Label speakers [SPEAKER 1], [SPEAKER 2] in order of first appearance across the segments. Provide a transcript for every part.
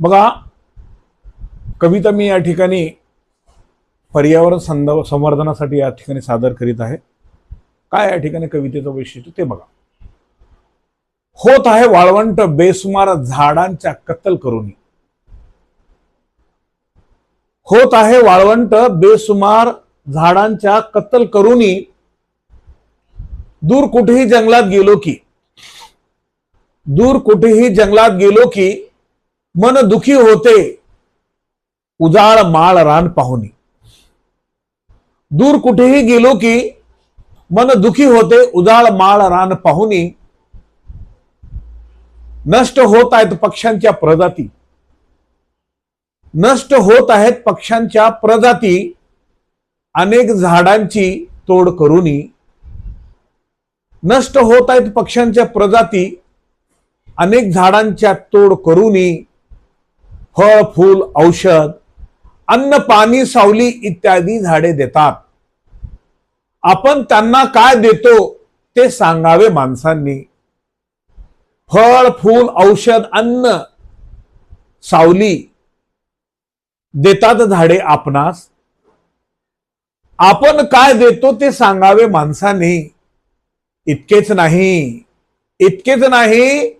[SPEAKER 1] बघा कविता मी या ठिकाणी पर्यावरण संद- संवर्धनासाठी या ठिकाणी सादर करीत आहे. काय या ठिकाणी कवितेचं वैशिष्ट्य ते बघा. होत आहे वाळवंट बेसुमार झाडांच्या कत्तल करून. होत आहे वाळवंट बेसुमार झाडांच्या कत्तल करूनी. दूर कुठेही जंगलात गेलो की दूर कुठेही जंगलात गेलो की मन दुखी होते. उजाळ माळ रान पाहुणी दूर कुठेही गेलो की मन दुखी होते उजाळ माळ रान पाहुणी नष्ट होत आहेत पक्ष्यांच्या प्रजाती. नष्ट होत आहेत पक्ष्यांच्या प्रजाती. अनेक झाडांची तोड करूनी. नष्ट होत आहेत पक्ष्यांच्या प्रजाती. अनेक झाडांच्या तोड करूनी. फळ फूल औषध अन्न पाणी सावली इत्यादी झाडे देतात. आपण त्यांना काय देतो ते सांगावे माणसांनी. फळ फूल औषध अन्न सावली देतात झाडे आपणास. आपण काय देतो ते सांगावे माणसांनी. इतकेच नाही इतकेच नाही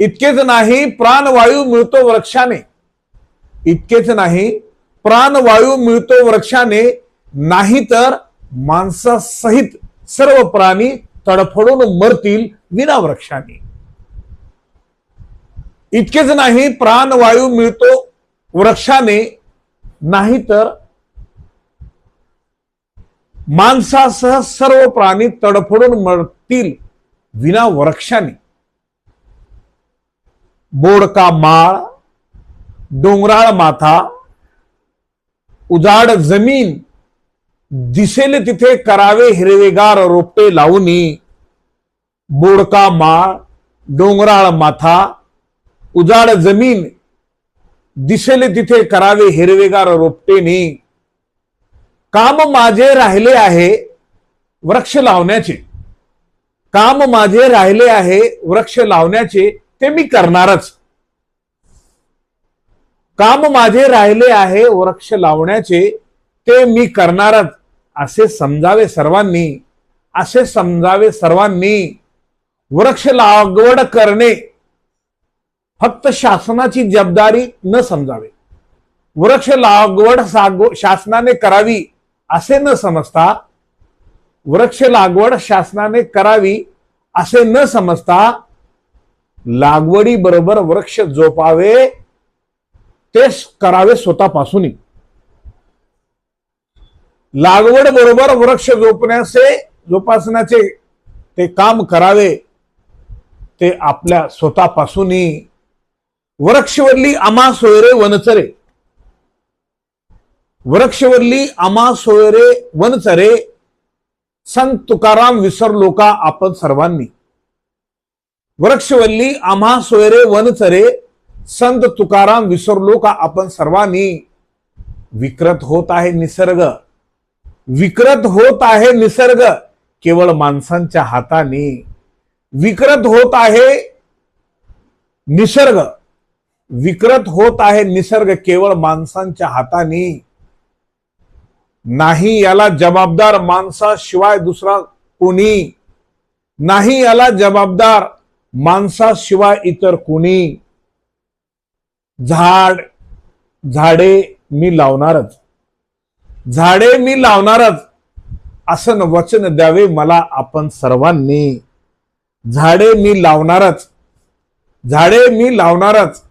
[SPEAKER 1] इतकेच नाही प्राणवायू मिळतो वृक्षाने. इतकेच नाही प्राणवायू मिळतो वृक्षाने नाही तर माणसासहित सर्व प्राणी तडफडून मरतील विना वृक्षाने. इतकेच नाही प्राणवायू मिळतो वृक्षाने नाही तर माणसासह सर्व प्राणी तडफडून मरतील विना वृक्षाने. बोडका माळ डोंगराळ माथा उजाड जमीन दिसेल तिथे करावे हिरवेगार रोपटे लावणी बोडका माळ डोंगराळ माथा उजाड जमीन दिसेल तिथे करावे हिरवेगार रोपटेने काम माझे राहिले आहे वृक्ष लावण्याचे. काम माझे राहिले आहे वृक्ष लावण्याचे ते मी करणारच. काम माझे राहिले आहे वृक्ष लावण्याचे ते मी करणारच. असे समजावे सर्वांनी असे समजावे सर्वांनी. वृक्ष लागवड करणे फक्त शासनाची जबाबदारी न समजावे. वृक्ष लागवड सागो- शासनाने करावी असे न समजता. वृक्ष लागवड शासनाने करावी असे न समजता. लागवडी बरोबर वृक्ष जोपावे ते करावे स्वतःपासून लागवड बरोबर वृक्ष जोपण्याचे जोपासण्याचे ते काम करावे ते आपल्या स्वतःपासून वृक्षवल्ली आमा सोयरे वनचरे. वृक्षवल्ली आमा सोयरे वनचरे. संत तुकाराम विसरलो का आपण सर्वांनी. वृक्षवल्ली आम्हा सोयरे वनचरे. संत तुकाराम विसरलो का? आपण सर्वांनी विकृत होत आहे निसर्ग. विकृत होत आहे निसर्ग. केवळ माणसांच्या हाताने. विकृत होत आहे निसर्ग. विकृत होत आहे निसर्ग केवळ माणसांच्या हाताने. नाही याला जबाबदार माणसाशिवाय दुसरा कोणी. नाही याला जबाबदार माणसाशिवाय इतर कोणी. झाड झाडे मी लावणारच. झाडे मी लावणारच असं वचन द्यावे मला आपण सर्वांनी. झाडे मी लावणारच झाडे मी लावणारच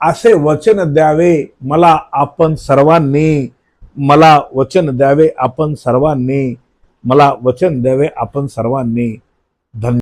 [SPEAKER 1] असे वचन द्यावे मला आपण सर्वांनी. मला वचन द्यावे आपण सर्वांनी मला वचन द्यावे आपण सर्वांनी. धन्यवाद